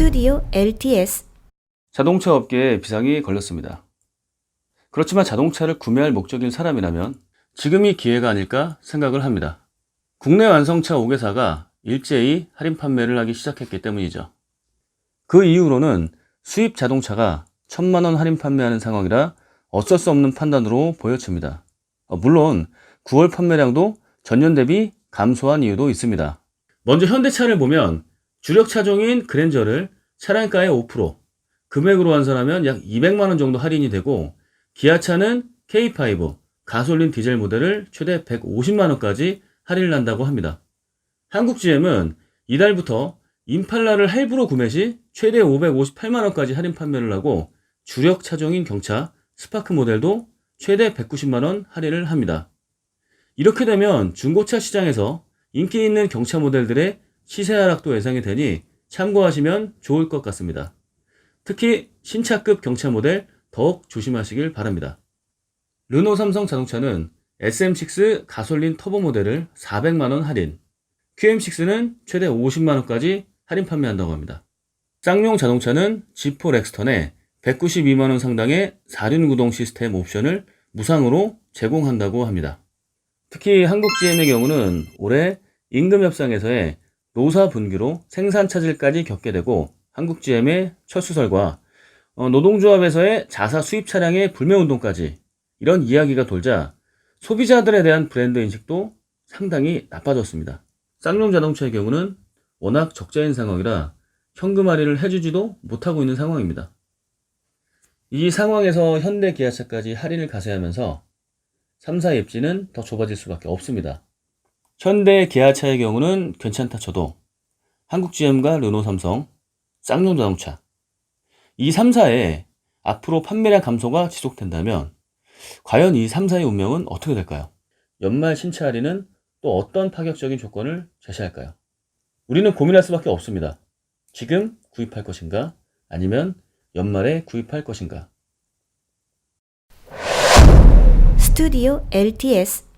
스튜디오 LTS 자동차 업계에 비상이 걸렸습니다. 그렇지만 자동차를 구매할 목적인 사람이라면 지금이 기회가 아닐까 생각을 합니다. 국내 완성차 5개사가 일제히 할인 판매를 하기 시작했기 때문이죠. 그 이후로는 수입 자동차가 천만 원 할인 판매하는 상황이라 어쩔 수 없는 판단으로 보여집니다. 어, 물론 9월 판매량도 전년 대비 감소한 이유도 있습니다. 먼저 현대차를 보면 주력 차종인 그랜저를 차량가의 5%, 금액으로 환산하면 약 200만 원 정도 할인이 되고 기아차는 K5 가솔린 디젤 모델을 최대 150만 원까지 할인을 한다고 합니다. 한국 GM은 이달부터 임팔라를 할부로 구매 시 최대 558만 원까지 할인 판매를 하고 주력 차종인 경차 스파크 모델도 최대 190만 원 할인을 합니다. 이렇게 되면 중고차 시장에서 인기 있는 경차 모델들의 시세 하락도 예상이 되니 참고하시면 좋을 것 같습니다. 특히 신차급 경차 모델 더욱 조심하시길 바랍니다. 르노 삼성 자동차는 SM6 가솔린 터보 모델을 400만원 할인, QM6는 최대 50만원까지 할인 판매한다고 합니다. 쌍용 자동차는 G4 렉스턴에 192만원 상당의 4륜 구동 시스템 옵션을 무상으로 제공한다고 합니다. 특히 한국 GM의 경우는 올해 임금 협상에서의 노사 분규로 생산 차질까지 겪게 되고 한국 GM의 철수설과 어, 노동조합에서의 자사 수입 차량의 불매운동까지 이런 이야기가 돌자 소비자들에 대한 브랜드 인식도 상당히 나빠졌습니다. 쌍용 자동차의 경우는 워낙 적자인 상황이라 현금 할인을 해주지도 못하고 있는 상황입니다. 이 상황에서 현대 기아차까지 할인을 가세하면서 3 사 입지는 더 좁아질 수밖에 없습니다. 현대 기아차의 경우는 괜찮다 쳐도 한국 GM과 르노 삼성, 쌍용 자동차 이 3사의 앞으로 판매량 감소가 지속된다면 과연 이 3사의 운명은 어떻게 될까요? 연말 신차 할인은 또 어떤 파격적인 조건을 제시할까요? 우리는 고민할 수밖에 없습니다. 지금 구입할 것인가? 아니면 연말에 구입할 것인가? 스튜디오 LTS